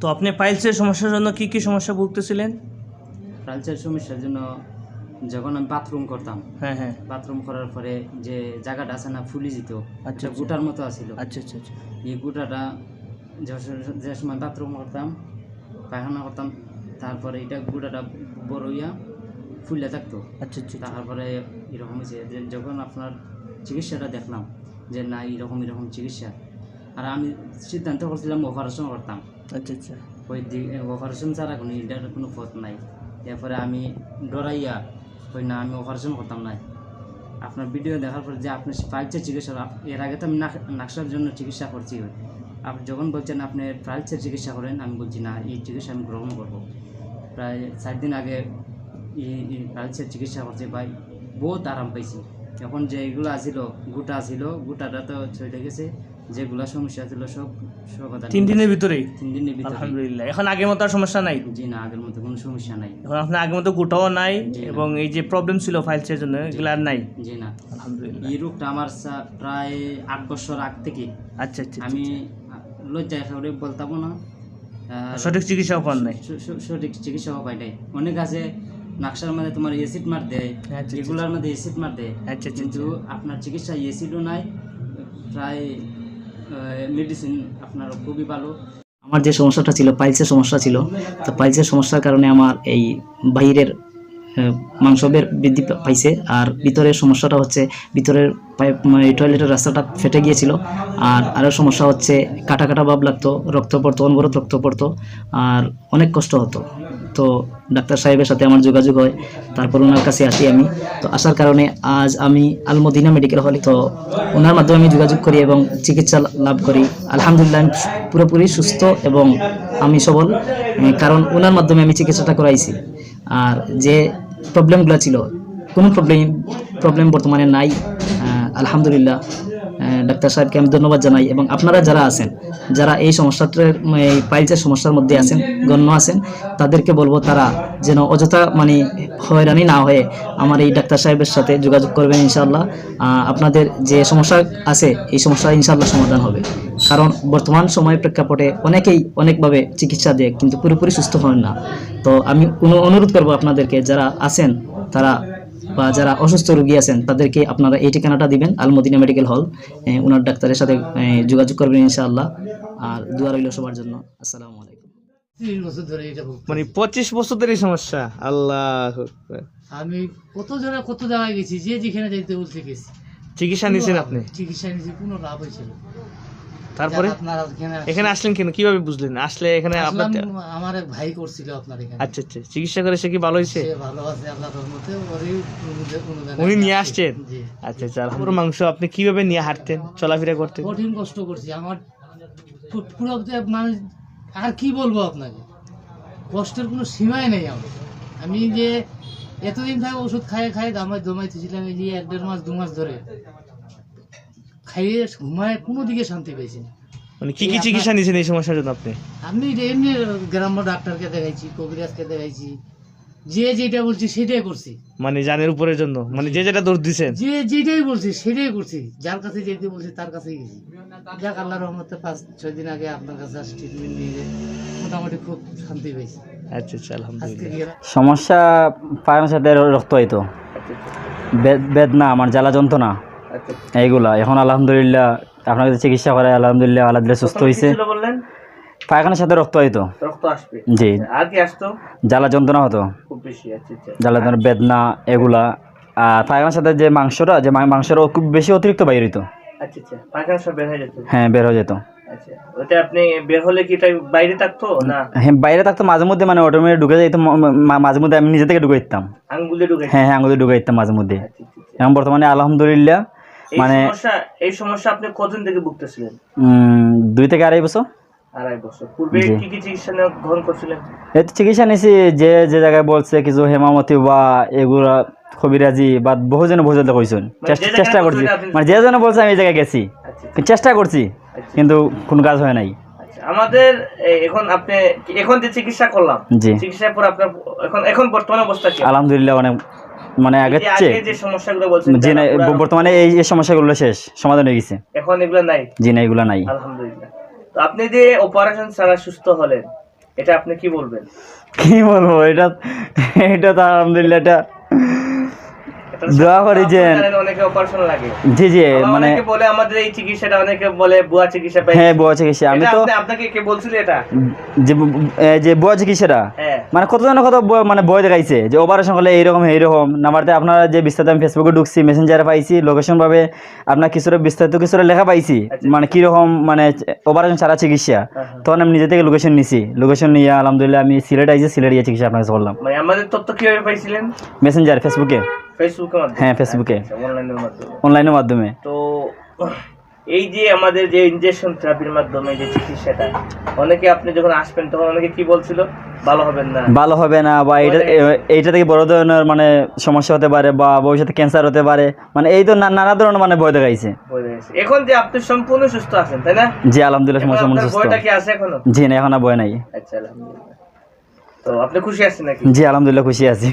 তো আপনি পাইলসের সমস্যার জন্য কি কি সমস্যা ভুগতেছিলেন প্রাইলসের সমস্যার জন্য যখন আমি বাথরুম করতাম হ্যাঁ হ্যাঁ। বাথরুম করার পরে যে জায়গাটা আছে না ফুলি যেত আচ্ছা, আচ্ছা। গুটার মতো আছিল। আচ্ছা আচ্ছা আচ্ছা। এই গুটাটা যে সময় বাথরুম করতাম পায়খানা করতাম তারপরে এটা গুটাটা বড় হইয়া ফুলে থাকতো। আচ্ছা আচ্ছা আচ্ছা। তারপরে এরকম হয়েছে যে যখন আপনার চিকিৎসাটা দেখলাম যে না এরকম এরকম চিকিৎসা। আর আমি সিদ্ধান্ত করছিলাম অপারেশন করতাম। আচ্ছা আচ্ছা। ওই অপারেশন ছাড়া কোনো এটার কোনো পথ নাই। এরপরে আমি ডরাইয়া ওই না, আমি অপারেশন করতাম না। আপনার ভিডিও দেখার পর যে আপনি প্রাইলসের চিকিৎসা, এর আগে তো আমি নাক- নাকশার জন্য চিকিৎসা করছি। আপনি যখন বলছেন আপনি প্রাইলসের চিকিৎসা করেন, আমি বলছি, না, এই চিকিৎসা আমি গ্রহণ করব। প্রায় চার দিন আগে এই প্রাইলসের চিকিৎসা করছি ভাই, বহুত আরাম পাইছি। এখন যে এগুলো আছিল গোটা ছিল গোটাটা তো চলে গেছে। যেগুলো সমস্যা ছিল সব সব তিন দিনের ভিতরেই? তিন দিনের ভিতরে আলহামদুলিল্লাহ। এখন আগের মতো আর সমস্যা নাই? জি না আগের মতো কোনো সমস্যা নাই। এখন আপনার আগের মতো গোটাও নাই এবং এই যে প্রবলেম ছিল ফাইলসের জন্য এগুলো আর নাই? জি না। আলহামদুলিল্লাহ। এই রোগটা আমার সা- প্রায় আট বছর আগ থেকে। আচ্ছা আচ্ছা আমি লজ্জায় খাবারে বলতাম না। সঠিক চিকিৎসাও পান নাই? সঠিক চিকিৎসা পাই নাই। অনেক আছে নাকশার মধ্যে তোমার এসিড মার দেয় আচ্ছা, আচ্ছা, এগুলার মধ্যে এসিড মার দেয়। আচ্ছা আচ্ছা কিন্তু আপনার চিকিৎসা এসিডও নাই প্রায় মেডিসিন আপনার খুবই ভালো। আমার যে সমস্যাটা ছিল, পাইলসের সমস্যা ছিল, তো পাইলসের সমস্যার কারণে আমার এই বাইরের মাংস বৃদ্ধি পাইছে। আর ভিতরের সমস্যাটা হচ্ছে, ভিতরের টয়লেটের রাস্তাটা ফেটে গিয়েছিল। আর আরও সমস্যা হচ্ছে, কাটা কাটা ভাব লাগতো, রক্ত পড়তো, অনবরত রক্ত পড়তো, আর অনেক কষ্ট হতো। তো ডাক্তার সাহেবের সাথে আমার যোগাযোগ হয়, তারপর ওনার কাছে আসি আমি। তো আসার কারণে আজ আমি আলমদিনা মেডিকেল হলে তো ওনার মাধ্যমে আমি যোগাযোগ করি এবং চিকিৎসা লাভ করি। আলহামদুলিল্লাহ আমি পুরোপুরি সুস্থ এবং আমি সবল কারণ ওনার মাধ্যমে আমি চিকিৎসাটা করাইছি। আর যে প্রবলেমগুলো ছিল, কোনো প্রবলেম প্রবলেম বর্তমানে নাই আলহামদুলিল্লাহ। ডাক্তার সাহেবকে আমি ধন্যবাদ জানাই এবং আপনারা যারা আছেন, যারা এই সমস্যাটার পাইলসের সমস্যার মধ্যে আছেন, গণ্য আছেন, তাদেরকে বলব তারা যেন অযথা মানে হয়রানি না হয়ে আমার এই ডাক্তার সাহেবের সাথে যোগাযোগ করবেন ইনশাল্লাহ আপনাদের যে সমস্যা আছে, এই সমস্যা ইনশাআল্লাহ সমাধান হবে। কারণ বর্তমান সময় প্রেক্ষাপটে অনেকেই অনেকভাবে চিকিৎসা দেয়, কিন্তু পুরোপুরি সুস্থ হন না। তো আমি অনু- অনুরোধ করব আপনাদেরকে, যারা আছেন, তারা বা যারা অসুস্থ রোগী আছেন তাদেরকে আপনারা এই ঠিকানাটা দিবেন আলমদিনা মেডিকেল হল। ওনার ডাক্তারের সাথে যোগাযোগ করবেন ইনশাআল্লাহ। আর দোয়া রইল সবার জন্য। আসসালামু আলাইকুম। তিরিশ বছর ধরে এটা ভুগছি। মানে পঁচিশ বছর ধরে এই সমস্যা। আল্লাহ আমি কত জায়গায় কত জায়গায় গেছি যে যেখানে যাইতে বলছে গেছি। চিকিৎসা নিয়েছেন আপনি? চিকিৎসা নিয়েছি কোনো লাভ হয়েছিল তারপরে? এখানে আসলেন কেন? কীভাবে বুঝলেন? আসলে এখানে আপনার আমার এক ভাই করছিল আপনার এখানে। আচ্ছা আচ্ছা। চিকিৎসা করে সে কি ভালো হয়েছে? ভালো আছে আল্লাহ রহমতে। উনি নিয়ে আসছেন? আচ্ছা আচ্ছা। পুরো মাংস আপনি কীভাবে নিয়ে হাঁটতেন? চলাফেরা করতেন? কঠিন কষ্ট করছি। আমার পুরো মানে আর কি বলব আপনাকে? কষ্টের কোনো সীমাই নেই আমার। আমি যে এতদিন থাকে ওষুধ খাইয়ে খাইয়ে দামাই দমাইতেছিলাম এই যে এক দেড় মাস দু মাস ধরে। খাইয়ে ঘুমায় কোনো দিকে শান্তি পেয়েছি না। মানে কি কি চিকিৎসা নিয়েছেন এই সমস্যার জন্য আপনি? আমি এমনি গ্রাম্য ডাক্তারকে দেখাইছি কবিরাজকে দেখাইছি। যে যেটা বলছি সেটাই করছি। মানে জানের উপরের জন্য? মানে যে যেটা দৌড় দিছেন? যে যেটাই বলছি সেটাই করছি। যার কাছে যেতে বলছি তার কাছেই গেছি। যাক আল্লাহ রহমতে পাঁচ ছয় দিন আগে আপনার কাছে ট্রিটমেন্ট নিয়ে যে মোটামুটি খুব শান্তি পেয়েছি আচ্ছা আচ্ছা আলহামদুলিল্লাহ। সমস্যা পায়ের সাথে রক্ত হইতো বেদনা আমার জ্বালা যন্ত্রণা। এইগুলা। এখন আলহামদুলিল্লাহ আপনার কাছে চিকিৎসা করে আলহামদুলিল্লাহ আল্লাহ সুস্থ হয়েছে পায়খানার সাথে রক্ত রক্ত আসবে। জি। আর কি আসতো? জ্বালা যন্ত্রণা হতো। খুব বেশি আচ্ছা আচ্ছা। জ্বালা যন্ত্রণা বেদনা এগুলা। আর পায়খানার সাথে যে মাংসটা যে মাংসের খুব বেশি অতিরিক্ত বাইর হইতো। আচ্ছা আচ্ছা। পায়খানা সব বের হয়ে যেত? হ্যাঁ বের হয়ে যেত। আচ্ছা ওটা আপনি বের হলে কি বাইরে থাকতো না? হ্যাঁ বাইরে থাকতো মাঝে মধ্যে মানে অটোমেটিক ঢুকে ম- মাঝে মধ্যে আমি নিজে থেকে ঢুকে দিতাম আঙ্গুলে ঢুকে হ্যাঁ হ্যাঁ আঙুলে ঢুকে দিতাম মাঝে মধ্যে। আচ্ছা, আচ্ছা, আচ্ছা। এখন বর্তমানে আলহামদুলিল্লাহ মানে সমস্যা এই সমস্যা আপনি কতদিন থেকে ভুগতেছিলেন? দুই থেকে আড়াই বছর। আড়াই বছর। পূর্বে কি কি চিকিৎসা গ্রহণ করছিলেন? এই তো চিকিৎসা নিয়েছি যে যে জায়গায় বলছে কিছু হেমামতি বা এগুলা কবিরাজি বা বহুজনে বহুজনে কইছেন। চেষ্টা করছি। মানে যে জন্য বলছে আমি এই জায়গায় গেছি। আচ্ছা। চেষ্টা করছি আচ্ছা। কিন্তু কোনো কাজ হয় নাই। আচ্ছা। আমাদের এখন আপনি এখন যে চিকিৎসা করলাম চিকিৎসার পর আপনার এখন এখন বর্তমান অবস্থা কি? আলহামদুলিল্লাহ অনেক মানে আগের চেয়ে আগে যে সমস্যাগুলো বলছেন জি না বর্তমানে এই এই সমস্যাগুলো শেষ সমাধান হয়ে গেছে। এখন এগুলো নাই? জি না এগুলো নাই। আলহামদুলিল্লাহ। তো আপনি যে অপারেশন ছাড়া সুস্থ হলেন এটা আপনি কি বলবেন? কি বলব এটা এটা তো আলহামদুলিল্লাহ এটা দোয়া করি যে অনেকে অপারেশন লাগে। জি জি মানে অনেকে বলে আমাদের এই চিকিৎসাটা অনেকে বলে বুয়া চিকিৎসা পাই হ্যাঁ বুয়া চিকিৎসা। আমি তো আপনাকে কে বলছিল এটা? যে যে বুয়া চিকিৎসাটা? হ্যাঁ। মানে কতজনের মানে বই দেখাইছে যে অপারেশন করলে এইরকম এইরকম। নাম্বারতে আপনারা যে বিস্তারিত আমি ফেসবুকে ঢুকছি মেসেঞ্জারে পাইছি লোকেশন ভাবে আপনার কিছুটা বিস্তারিত কিছুটা লেখা পাইছি। মানে কীরকম মানে অপারেশন ছাড়া চিকিৎসা। তখন আমি নিজে থেকে লোকেশন নিছি। লোকেশন নিয়ে আলহামদুলিল্লাহ আমি সিলেট আইছি সিলেট গিয়ে চিকিৎসা আপনার কাছে করলাম। মানে আমাদের তথ্য কীভাবে পাইছিলেন? মেসেঞ্জার ফেসবুকে হ্যাঁ, ফেসবুকে। অনলাইনের মাধ্যমে। অনলাইনের মাধ্যমে। তো এই যে আমাদের যে ইনজেকশন থেরাপির মাধ্যমে যে চিকিৎসাটা অনেকে আপনি যখন আসবেন তখন অনেকে কি বলছিল? ভালো হবেন না। ভালো হবে না বা এটা এইটা থেকে বড় ধরনের মানে সমস্যা হতে পারে বা ভবিষ্যতে ক্যান্সার হতে পারে। মানে এই তো নানা ধরনের মানে ভয় দেখাইছে। এখন যে আপনি সম্পূর্ণ সুস্থ আছেন তাই না? জি আলহামদুলিল্লাহ মনে সুস্থ। ভয়টা কি আছে এখনও? জি না এখন আর ভয় নাই। আচ্ছা আলহামদুলিল্লাহ। তো আপনি খুশি আছেন নাকি? জি আলহামদুলিল্লাহ খুশি আছি।